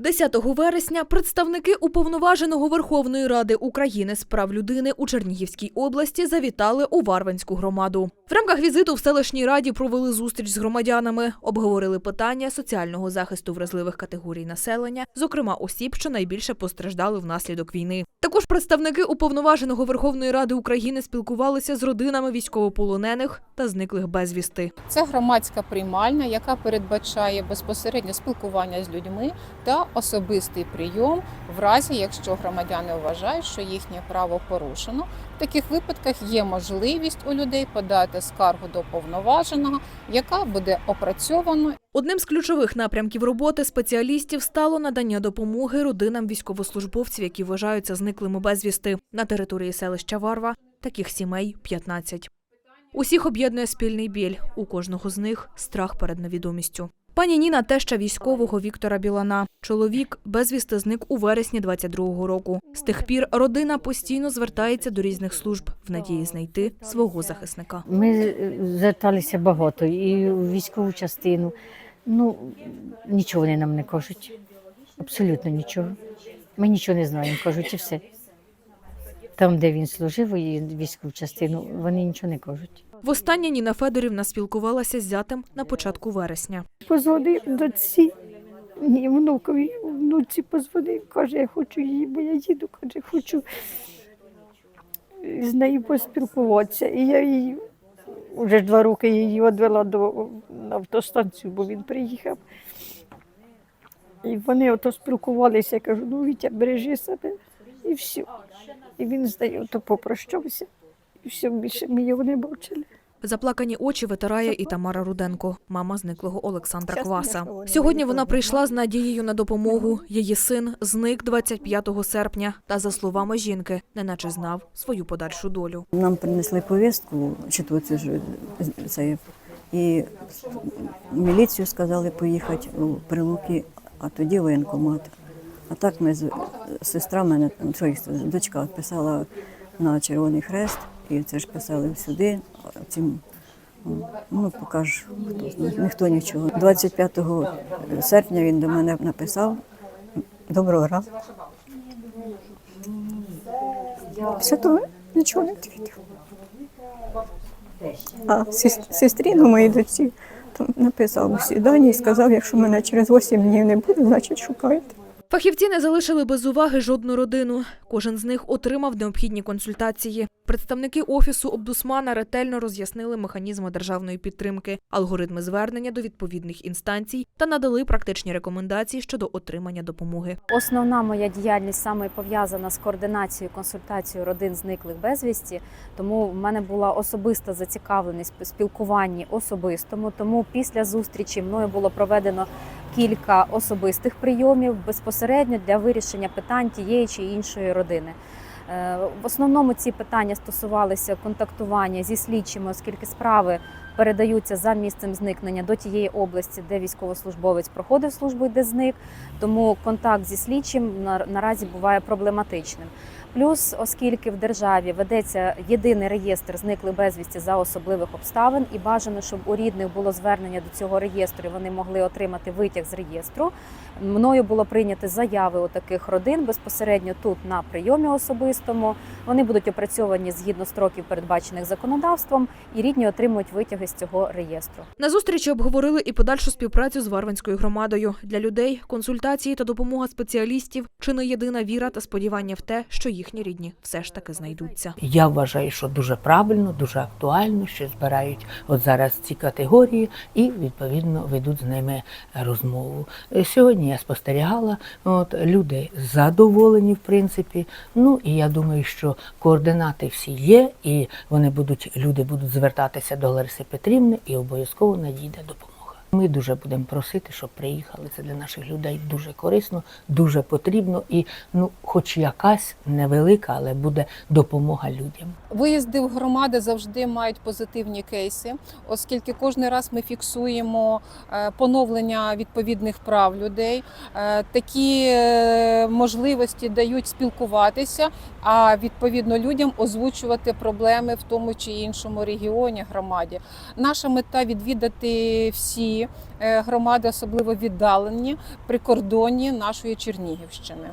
10 вересня представники уповноваженого Верховної Ради України з прав людини у Чернігівській області завітали у Варванську громаду. В рамках візиту в селищній раді провели зустріч з громадянами, обговорили питання соціального захисту вразливих категорій населення, зокрема осіб, що найбільше постраждали внаслідок війни. Також представники уповноваженого Верховної Ради України спілкувалися з родинами військовополонених та зниклих безвісти. Це громадська приймальня, яка передбачає безпосередньо спілкування з людьми та особистий прийом, в разі якщо громадяни вважають, що їхнє право порушено. В таких випадках є можливість у людей подати скаргу до повноваженого, яка буде опрацьована Одним з ключових напрямків роботи спеціалістів стало надання допомоги родинам військовослужбовців, які вважаються зниклими безвісти. На території селища Варва таких сімей 15. Усіх об'єднує спільний біль. У кожного з них страх перед невідомістю. Пані Ніна теща військового Віктора Білана. Чоловік безвісти зник у вересні 22-го року. З тих пір родина постійно звертається до різних служб в надії знайти свого захисника. Ми е, зверталися багато і в військову частину. Ну, нічого вони нам не кажуть. Абсолютно нічого. Ми нічого не знаємо, кажуть, і все. Там, де він служив, і військову частину, вони нічого не кажуть. Востаннє Ніна Федорівна спілкувалася з зятем на початку вересня. Позвонив доці, ні, внукові, внуці позвонив, каже, я хочу її, бо я їду, каже, хочу з нею поспілкуватися. І я її вже два роки її відвела до на автостанцію, бо він приїхав. І вони ото спілкувалися, я кажу, ну Вітя, бережи себе і все. І він з нею ото попрощався. Все, більше ми його не бачили. Заплакані очі витирає і Тамара Руденко, мама зниклого Олександра Кваса. Сьогодні вона прийшла з надією на допомогу. Її син зник 25 серпня. Та за словами жінки, неначе знав свою подальшу долю. Нам принесли повістку, чи то це ж це, і міліцію сказали поїхати у Прилуки, а тоді воєнкомат. А так ми з сестра мене, що дочка писала на Червоний Хрест, і це ж писали сюди. Цим, ну, покаж, хто ніхто нічого. 25 серпня він до мене написав Доброго ранку. Після того нічого не відповідав. А сестрі, ну, моїй дочці, там написав усі дані і сказав, якщо мене через 8 днів не буде, значить шукайте. Фахівці не залишили без уваги жодну родину. Кожен з них отримав необхідні консультації. Представники офісу обдусмана ретельно роз'яснили механізми державної підтримки, алгоритми звернення до відповідних інстанцій та надали практичні рекомендації щодо отримання допомоги. Основна моя діяльність саме пов'язана з координацією консультацією родин зниклих безвісті. Тому в мене була особиста зацікавленість спілкуванні особистому. Тому після зустрічі мною було проведено кілька особистих прийомів безпосередньо для вирішення питань тієї чи іншої родини. Е, В основному ці питання стосувалися контактування зі слідчими, оскільки справи передаються за місцем зникнення до тієї області, де військовослужбовець проходив службу і де зник. Тому контакт зі слідчим наразі буває проблематичним. Плюс, оскільки в державі ведеться єдиний реєстр зниклих безвісті за особливих обставин, і бажано, щоб у рідних було звернення до цього реєстру, і вони могли отримати витяг з реєстру. Мною було прийняти заяви у таких родин безпосередньо тут на прийомі особистому. Вони будуть опрацьовані згідно строків, передбачених законодавством, і рідні отримують витяги з цього реєстру. На зустрічі обговорили і подальшу співпрацю з Варванською громадою. Для людей консультації та допомога спеціалістів чи не єдина віра та сподівання в те, що їхні рідні все ж таки знайдуться. Я вважаю, що дуже правильно, дуже актуально, що збирають от зараз ці категорії і відповідно ведуть з ними розмову. Е, Сьогодні я спостерігала, от люди задоволені, в принципі. Ну і я думаю, що координати всі є, і вони будуть, люди будуть звертатися до Лариси Петрівни, і обов'язково надійде допомога. Ми дуже будемо просити, щоб приїхали. Це для наших людей дуже корисно, дуже потрібно, і ну, хоч якась невелика, але буде допомога людям. Виїзди в громади завжди мають позитивні кейси, оскільки кожен раз ми фіксуємо е, поновлення відповідних прав людей. Е, Такі е, можливості дають спілкуватися, а відповідно людям озвучувати проблеми в тому чи іншому регіоні, громаді. Наша мета відвідати всі громади, особливо віддалені прикордонні нашої Чернігівщини.